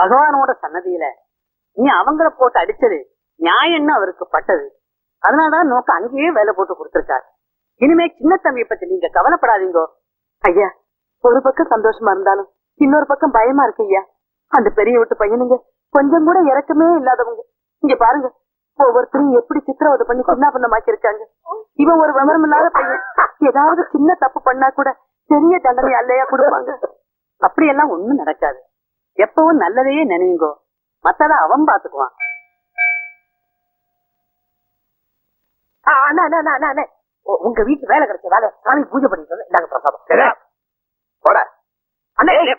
பகவானோட சன்னதியில நீ அவங்கள போட்டு அடிச்சது நியாயம்னு அவருக்கு பட்டது. அதனாலதான் நோக்க அங்கேயே வேலை போட்டு கொடுத்திருக்காரு. இனிமே சின்ன தம்பியை பத்தி நீங்க கவலைப்படாதீங்கோ. ஐயா ஒரு பக்கம் சந்தோஷமா இருந்தாலும் இன்னொரு பக்கம் பயமா இருக்கு ஐயா. அந்த பெரிய வீட்டு பையனுங்க கொஞ்சம் கூட இறக்கமே இல்லாதவங்க. இங்க பாருங்க ஒவ்வொருத்தரையும் எப்படி சித்திரவதை பண்ணி கொண்டா பண்ணமாக்கி இருக்காங்க. இவன் ஒரு விவரம் இல்லாத பையன். ஏதாவது சின்ன தப்பு பண்ணா கூட பெரிய தண்டனை அல்லையா கொடுப்பாங்க. அப்படியெல்லாம் ஒண்ணும் நடக்காது. எப்பவும் நல்லதையே நினையுங்கோ. மத்தத அவன் பாத்துக்குவான். உங்க வீட்டு வேலை கிடைச்ச வேலை சாமி பூஜை பண்ணிட்டு நாங்க பிரசாதம். போட. அண்ணே